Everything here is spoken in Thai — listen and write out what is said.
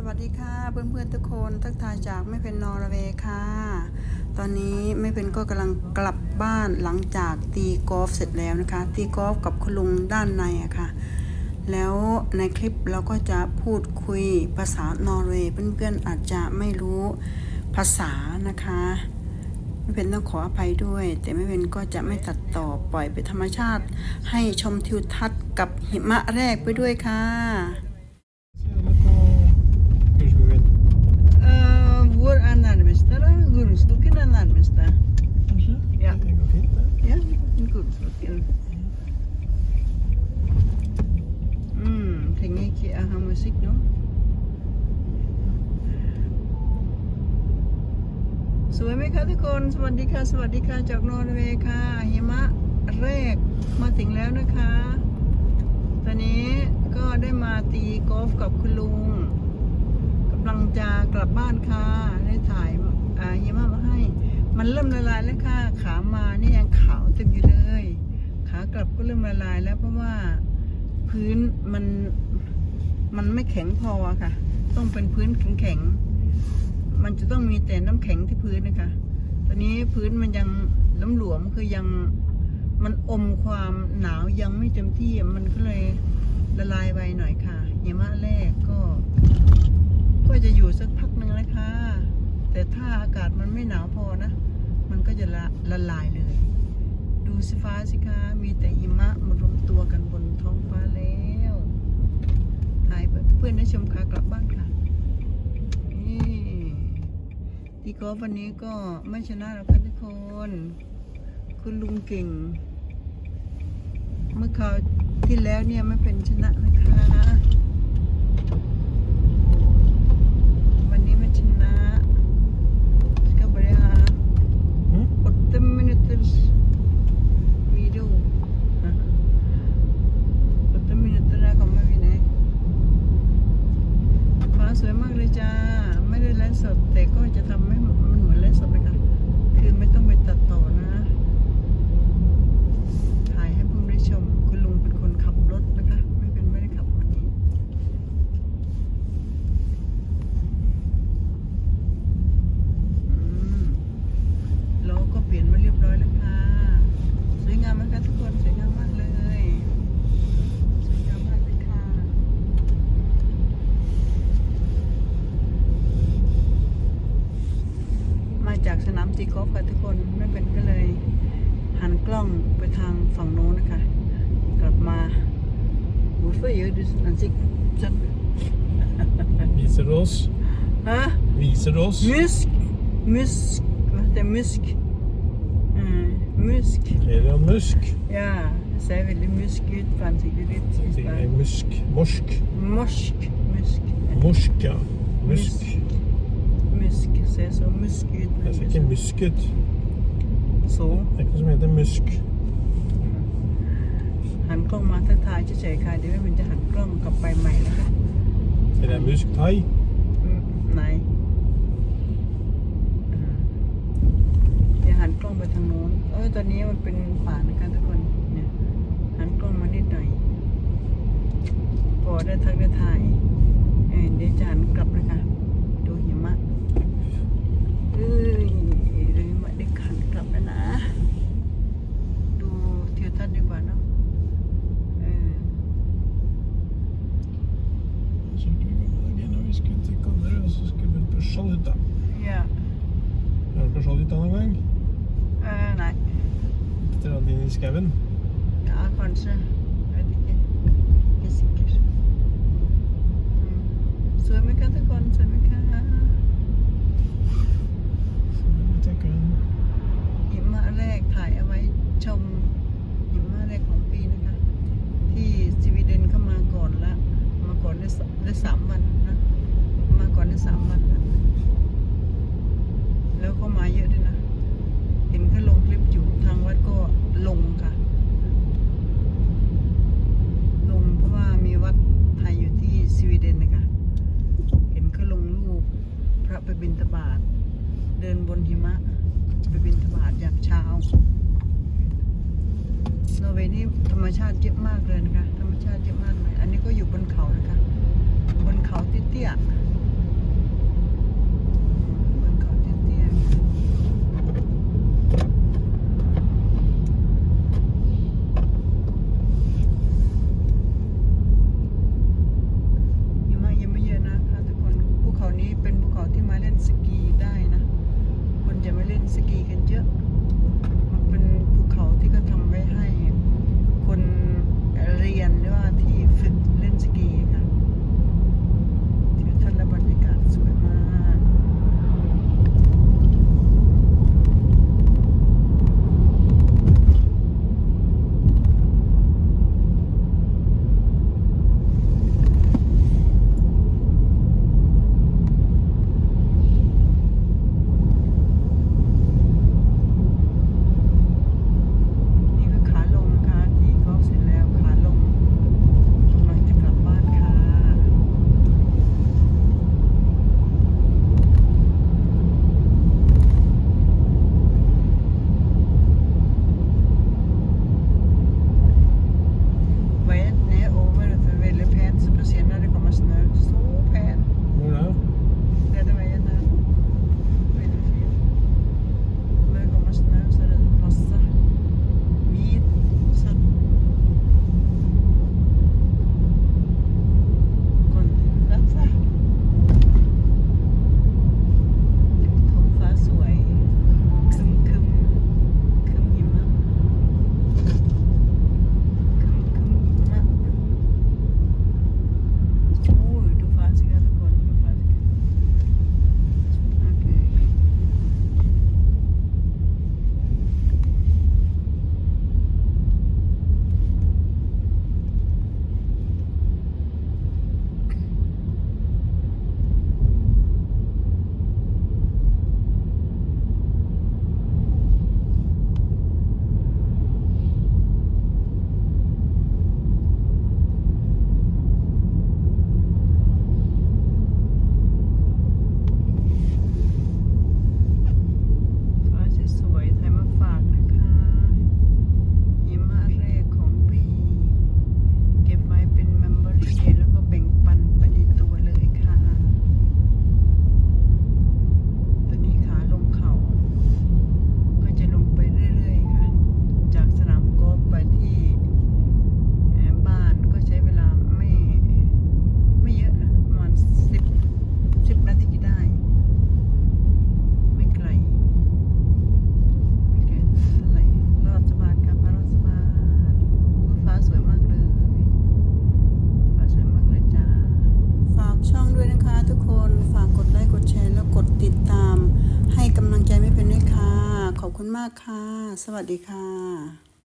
สวัสดีค่ะเพื่อนๆทุกคนทักทายจากไม่เป็นนอร์เวย์ค่ะ ตอนนี้ไม่เป็นก็กำลังกลับบ้านหลังจากตีกอล์ฟเสร็จแล้วนะคะ ตีกอล์ฟกับคุณลุงด้านในอะค่ะ แล้วในคลิปเราก็จะพูดคุยภาษานอร์เวย์เพื่อนๆอาจจะไม่รู้ภาษานะคะ ไม่เป็นต้องขออภัยด้วย แต่ไม่เป็นก็จะไม่ตัดต่อปล่อยเป็นธรรมชาติ ให้ชมทิวทัศน์กับหิมะแรกไปด้วยค่ะ Uh, hvor er nærmeste, da? Gullstokken er nærmeste. Kanskje? Ja. Det går fint, det. Ja, Gullstokken. Mm, trenger ikke jeg ha musikk nå? Sweet สวยไหมคะทุกคน สวัสดีค่ะ สวัสดีค่ะ จากนอร์เวย์ค่ะ หิมะแรกมาถึงแล้วนะคะ ตอนนี้ก็ได้มาตีกอล์ฟกับคุณลุงกำลังจะกลับบ้านค่ะ ได้ถ่าย อ่าหิมะมาให้ มันเริ่มละลายแล้วค่ะ ขามานี่ยังขาวเต็มอยู่เลย ขากลับก็เริ่มละลายแล้วเพราะว่าพื้นมันมันไม่แข็งพอค่ะ ต้องเป็นพื้นแข็งๆ มันจะต้องมีแต่น้ำแข็งที่พื้นนะคะ ตอนนี้พื้นมันยังล้มหลวมคือยังมันอมความหนาวยังไม่เต็มที่มันก็เลยละลายไวหน่อยค่ะหิมะแรกก็จะอยู่สักพักหนึ่งแล้วค่ะ แต่ถ้าอากาศ มันไม่หนาวพอนะ มันก็จะละละลายเลย ดูสิฟ้าสิคะ มีแต่หิมะมารวมตัวกันบนท้องฟ้าแล้วถ่ายเพื่อนได้ชมขากลับบ้านค่ะ นี่ตีกอล์ฟวันนี้ก็ไม่ชนะหรอกค่ะทุกคน คุณลุงเก่ง เมื่อคราวที่แล้วเนี่ยไม่เป็นชนะนะคะ วันนี้มันชนะ ska börja Mm. åtta minuters video. åtta minuter där kommer vi ner. ฟ้าสวยมากเลยจ้า ไม่ได้ไลฟ์สด แต่ก็จะทำให้มันเหมือนไลฟ์สดเลยค่ะ คือไม่ต้องไปตัดต่อนะ ถ่ายให้เพิ่งได้ชม คุณลุงเป็นคนขับรถนะคะ ไม่เป็นไม่ได้ขับวันนี้ อืมล้อก็เปลี่ยนมาเรียบร้อยแล้วค่ะ สวยงามไหมคะทุกคน สวยงามมากเลย สวยงามมากเลยค่ะ มา จากสนามตีกอล์ฟค่ะทุกคนไม่เป็นก็เลย หันกล้องไปทางฝั่งโน้นนะคะ กลับมาหูเฟยเยอะดูนันสิจัด Viser du oss? ฮะ Viser du oss? Musk. Musk. Hva heter det? Musk. Mm, musk. Elian Musk. Ja, det ser veldig musk ut på ansiktet ditt. hvis Det det er er musk. Morsk. Morsk. Musk. Morsk, ja. Musk. Musk. Ser så musk ut. Det ser ikke musk ut. Så. Det er ikke noe som heter musk. หันกล้องมาทักทายเฉยๆค่ะเดี๋ยวมันจะหันกล้องกลับไปใหม่นะคะ Eller er musk thai? อืมไหนอ่าเดี๋ยวหันกล้องไปทางโน้น เออตอนนี้มันเป็นป่านะคะทุกคน เนี่ย หันกล้องมานิดหน่อยพอได้ทักได้ถ่ายเออเดี๋ยวจะหันกลับนะคะ ดูหิมะเอ้ยดูหิมะได้ขันกลับแล้วนะ ดูทิวทัศน์ดีกว่าเนาะเออ Så skulle vi gå der igjen, og vi skulle til Kanderøy, og så skulle vi på Sjalita. อย่า Har du på Sjalita noen gang? เออไหน Etter at inn i skauen? Ja, kanskje. Jeg vet ikke. Ikke sikker. Mm. S วยไหมคะทุกคนสวยไหมคะ Så vi tenker en หิมะแรกถ่ายเอาไว้ชมหิมะแรกของปีนะคะ ที่สวีเดนเข้ามาก่อนละ มาก่อนได้สได้สามวันนะ มาก่อนได้สามวันละ ชาติเยอะมากเลยนะคะ ธรรมชาติเยอะมากเลยอันนี้ก็อยู่บนเขานะคะ บนเขาเตี้ยบนเขาเตี้ยยังไม่ยังไม่เยอะนะคะทุกคนภูเขานี้เป็นภูเขาที่มาเล่นสกีได้นะ คนจะมาเล่นสกีกันเยอะ si Kia. ากค่ะ สวัสดีค่ะ